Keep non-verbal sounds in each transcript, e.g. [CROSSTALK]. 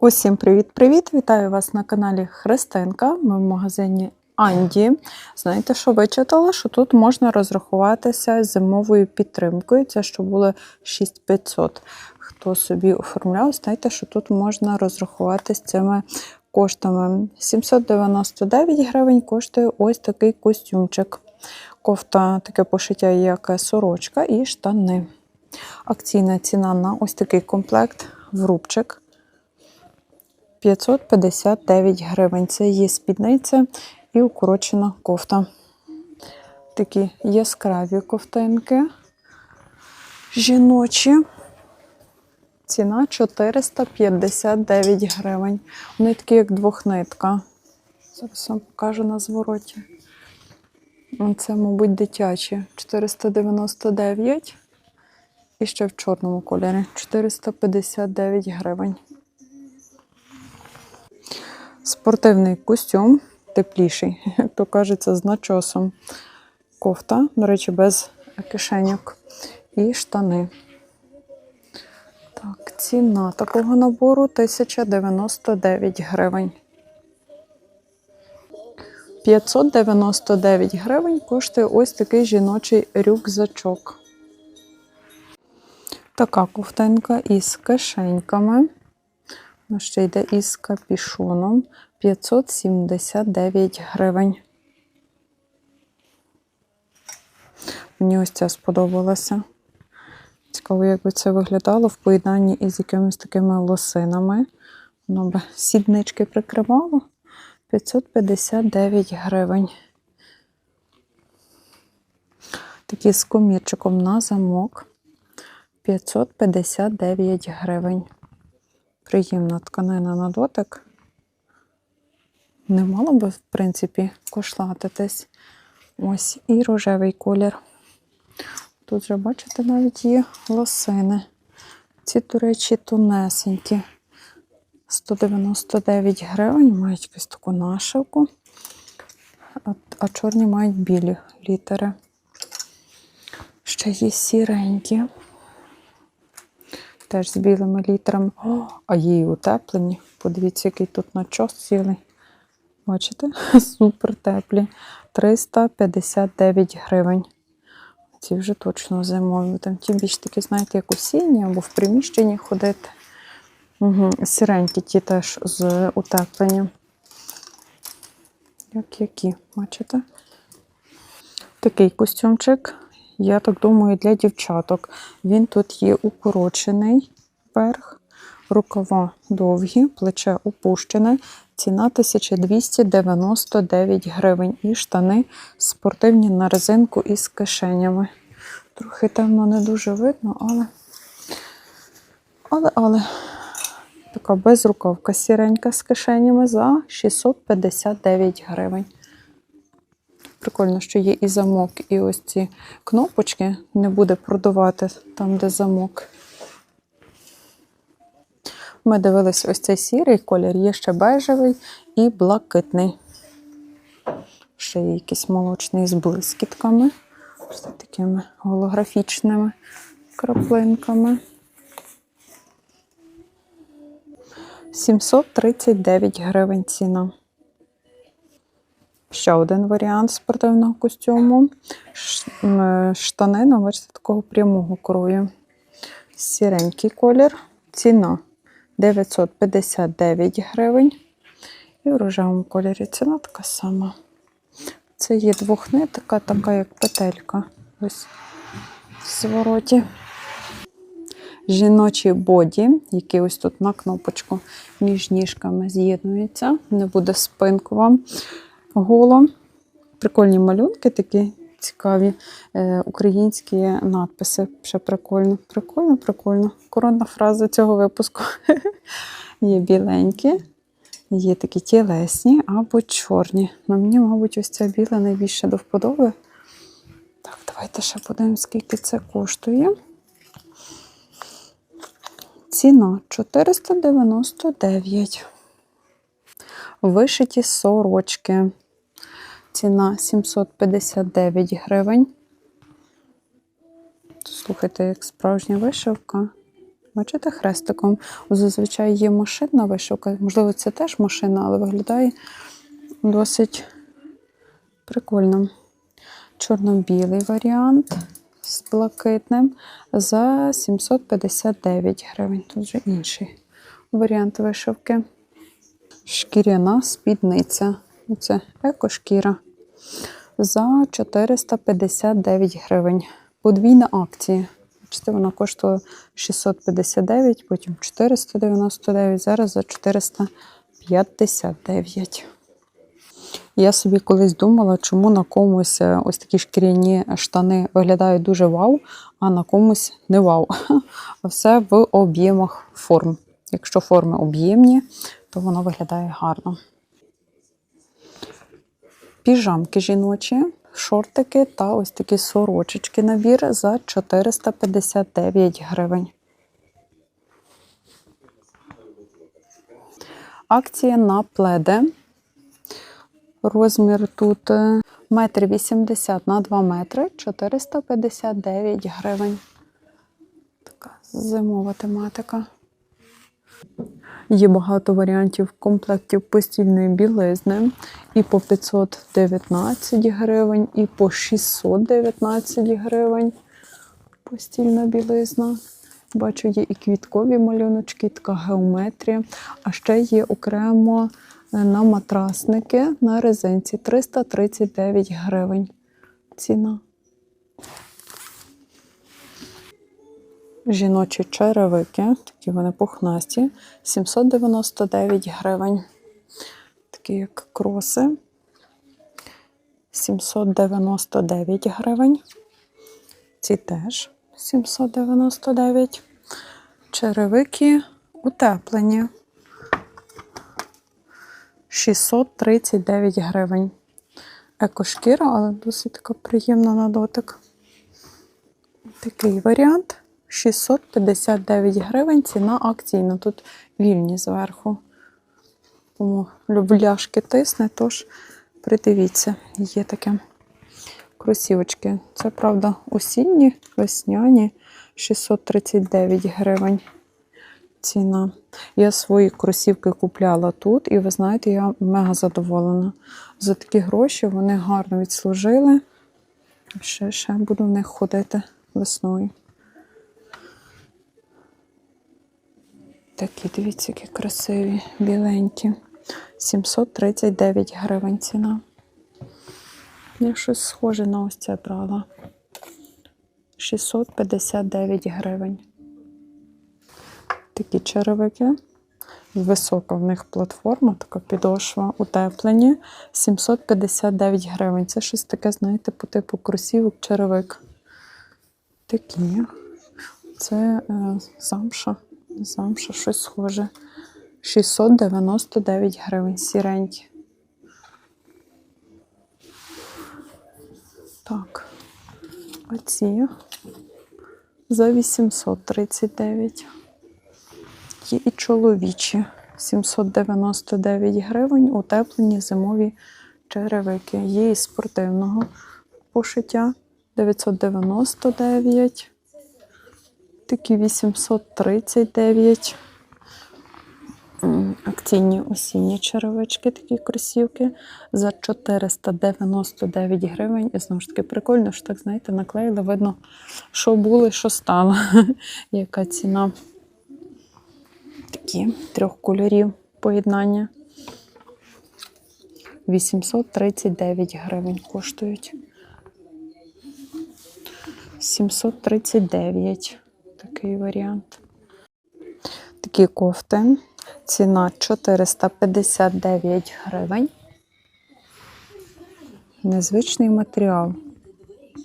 Усім привіт-привіт! Вітаю вас на каналі Христинка. Ми в магазині Анді. Знаєте, що вичитала? Що тут можна розрахуватися зимовою підтримкою. Це що було 6500. Хто собі оформляв, знаєте, що тут можна розрахуватися цими коштами. 799 гривень коштує ось такий костюмчик. Кофта таке пошиття, як сорочка, і штани. Акційна ціна на ось такий комплект в рубчик. 559 гривень. Це є спідниця і укорочена кофта. Такі яскраві ковтинки. Жіночі. Ціна 459 гривень. Вони такі, як двохнитка. Зараз вам покажу на звороті. Це, мабуть, дитячі. 499. І ще в чорному кольорі 459 гривень. Спортивний костюм, тепліший, як то кажеться, з начосом. Кофта, до речі, без кишеньок. І штани. Так, ціна такого набору 1099 гривень. 599 гривень коштує ось такий жіночий рюкзачок. Така ковтинка із кишеньками. Вона ще йде із капішоном 579 гривень. Мені ось ця сподобалася. Цікаво, як би це виглядало в поєднанні із якимись такими лосинами. Воно би сіднички прикривало 559 гривень. Такі з комірчиком на замок 559 гривень. Приємна тканина на дотик. Не мало би, в принципі, кошлатитись. Ось і рожевий колір. Тут вже, бачите, навіть є лосини. Ці, до речі, тонесенькі. 199 гривень, мають якусь таку нашивку, а, чорні мають білі літери. Ще є сіренькі. Теж з білими літерами. О, а і утеплені. Подивіться, який тут начос цілий. Бачите? [LAUGHS] Супер теплі. 359 гривень. Ці вже точно зимові. Там ті більш такі, знаєте, як осінні або в приміщенні ходити. Угу. Сіренькі ті теж з утепленням. Як які, бачите? Такий костюмчик. Я так думаю, для дівчаток. Він тут є укорочений верх, рукава довгі, плече опущене. Ціна 1299 гривень. І штани спортивні на резинку із кишенями. Трохи темно не дуже видно, але. Але, але така безрукавка сіренька з кишенями за 659 гривень. Прикольно, що є і замок, і ось ці кнопочки не буде продувати там, де замок. Ми дивилися ось цей сірий колір, є ще бежевий і блакитний. Ще є якийсь молочний з блискітками, ось такими голографічними краплинками. 739 гривень ціна. Ще один варіант спортивного костюму. Штани, ну, бачите, такого прямого крою. Сіренький колір. Ціна 959 гривень. І в рожевому кольорі ціна така сама. Це є двохнитка, така як петелька. Ось в звороті. Жіночий боді, який ось тут на кнопочку між ніжками з'єднується. Не буде спинку вам голо. Прикольні малюнки, такі цікаві е, українські надписи. Ще прикольно. Прикольно, прикольно. Коронна фраза цього випуску. [LAUGHS] Є біленькі, є такі тілесні або чорні. На мені, мабуть, ось ця біла найбільше до вподоби. Так, давайте ще подивимось, скільки це коштує. Ціна 499. Вишиті сорочки. Ціна 759 гривень. Слухайте, як справжня вишивка. Бачите, хрестиком. Зазвичай є машинна вишивка. Можливо, це теж машина, але виглядає досить прикольно. Чорно-білий варіант з блакитним за 759 гривень. Тут вже інший варіант вишивки. Шкіряна спідниця. Це екошкіра за 459 гривень. Подвійна акція. Бачите, вона коштує 659, потім 499, зараз за 459. Я собі колись думала, чому на комусь е, ось такі шкіряні штани виглядають дуже вау, а на комусь не вау. [LAUGHS] Все в об'ємах форм. Якщо форми об'ємні, то воно виглядає гарно. Піжамки жіночі, шортики та ось такі сорочечки набір за 459 гривень. Акція на пледи. Розмір тут е, метр вісімдесят на 2 метри 459 гривень. Така зимова тематика. Є багато варіантів комплектів постільної білизни. І по 519 гривень, і по 619 гривень. Постільна білизна. Бачу, є і квіткові малюночки, така геометрія. А ще є окремо е, на матрасники на резинці 339 гривень. Ціна. Жіночі черевики, такі вони пухнасті, 799 гривень. Такі як кроси. 799 гривень. Ці теж 799. Черевики утеплені. 639 гривень. Екошкіра, але досить така приємна на дотик. Такий варіант. 659 гривень. Ціна акційна. Тут вільні зверху. Тому любляшки тисне, тож придивіться, є таке. Кросівочки. Це, правда, осінні, весняні 639 гривень. Ціна. Я свої кросівки купляла тут, і ви знаєте, я мега задоволена. За такі гроші вони гарно відслужили. Ще, ще буду в них ходити весною. Такі, дивіться, які красиві, біленькі. 739 гривень ціна. Я щось схоже на ось це брала. 659 гривень. Такі черевики. Висока в них платформа, така підошва, утеплені. 759 гривень. Це щось таке, знаєте, по типу кросівок черевик. Такі. Це е, замша. Замша, щось схоже. 699 гривень сіренькі. Так, оці за 839. Є і чоловічі 799 гривень, утеплені зимові черевики. Є і спортивного пошиття 999. Такі 839. Акційні осінні черевички, такі кросівки за 499 гривень. І знову ж таки прикольно, що так, знаєте, наклеїли, видно, що було і що стало. [LAUGHS] Яка ціна. Такі трьох кольорів поєднання. 839 гривень коштують. 739 такий варіант. Такі кофти. Ціна 459 гривень. Незвичний матеріал.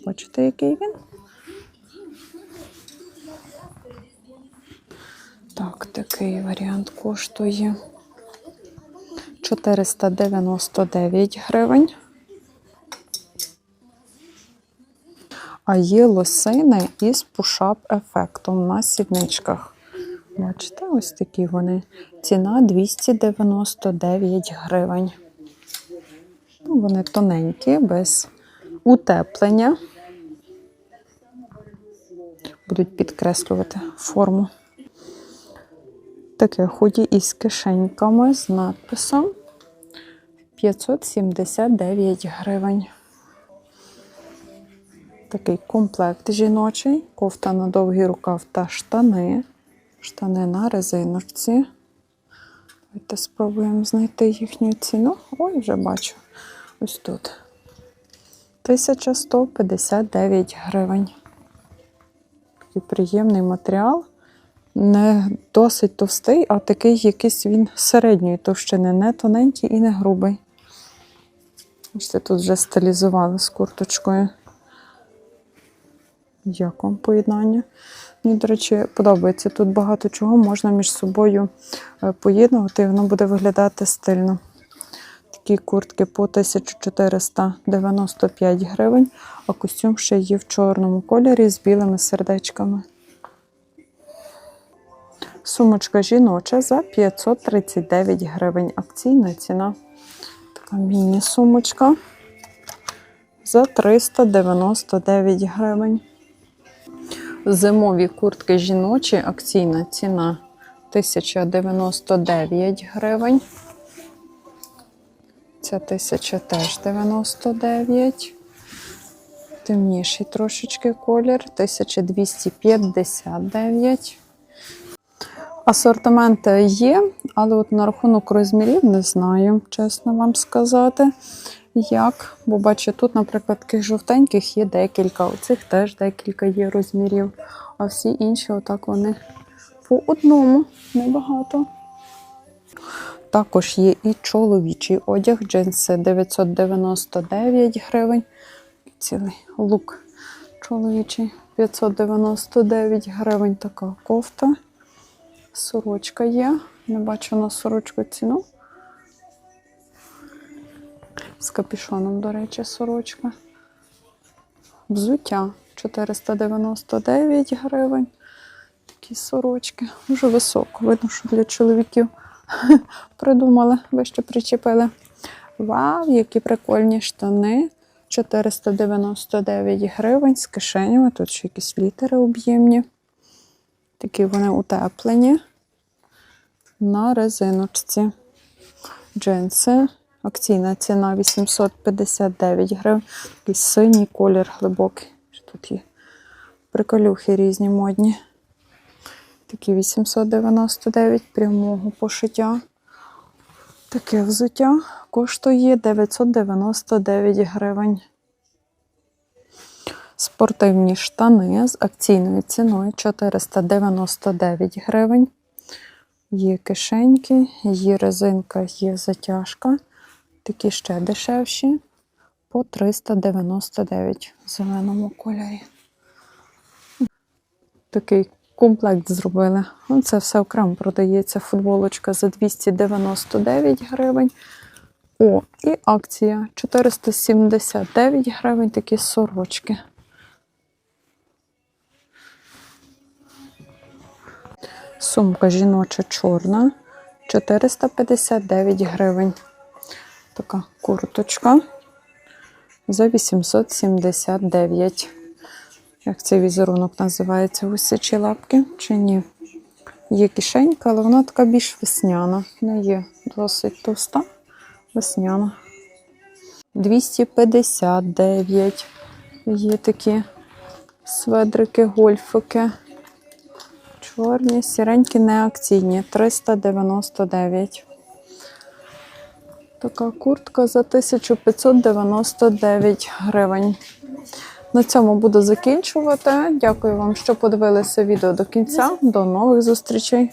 Бачите, який він? Так, такий варіант коштує 499 гривень. А є лосини із пушап ефектом на сідничках. Бачите, ось такі вони. Ціна 299 гривень. Ну, вони тоненькі, без утеплення. Будуть підкреслювати форму. Таке худі із кишеньками з надписом 579 гривень. Такий комплект жіночий, кофта на довгий рукав та штани. Штани на резиночці. Давайте спробуємо знайти їхню ціну. Ой, вже бачу. Ось тут. 1159 гривень. Такий приємний матеріал. Не досить товстий, а такий якийсь він середньої товщини, не тоненький і не грубий. Ось тут вже стилізували з курточкою. Як поєднання? Мені, до речі, подобається. Тут багато чого можна між собою е, поєднувати, і воно буде виглядати стильно. Такі куртки по 1495 гривень, а костюм ще є в чорному кольорі з білими сердечками. Сумочка жіноча за 539 гривень. Акційна ціна. Така міні-сумочка за 399 гривень. Зимові куртки жіночі, акційна ціна 1099 гривень. Ця 1000 теж 99. Темніший трошечки колір 1259. Асортимент є, але от на рахунок розмірів не знаю, чесно вам сказати, як. Бо бачу, тут, наприклад, таких жовтеньких є декілька, оцих теж декілька є розмірів, а всі інші, отак вони по одному, небагато. Також є і чоловічий одяг, джинси 999 гривень. Цілий лук чоловічий 599 гривень. Така кофта. Сорочка є. Не бачу на сорочку ціну. З капюшоном, до речі, сорочка. Взуття 499 гривень. Такі сорочки. Дуже високо. Видно, що для чоловіків [LAUGHS] придумали, вище причепили. Вау, які прикольні штани. 499 гривень з кишенями. Тут ще якісь літери об'ємні. Такі вони утеплені на резиночці. Джинси. Акційна ціна 859 гривень. Такий синій колір глибокий. Тут є приколюхи різні модні. Такі 899 прямого пошиття. Таке взуття коштує 999 гривень. Спортивні штани з акційною ціною 499 гривень. Є кишеньки, є резинка, є затяжка. Такі ще дешевші по 399 в зеленому кольорі. Такий комплект зробили. Ну, Це все окремо продається. Футболочка за 299 гривень. О, і акція 479 гривень такі сорочки. Сумка жіноча чорна 459 гривень. Така курточка за 879. Як цей візерунок називається? Висячі лапки чи ні? Є кишенька, але вона така більш весняна. Не є досить товста. Весняна. 259. Є такі сведрики, гольфики. Чорні, сіренькі, неакційні. 399. Така куртка за 1599 гривень. На цьому буду закінчувати. Дякую вам, що подивилися відео до кінця. До нових зустрічей!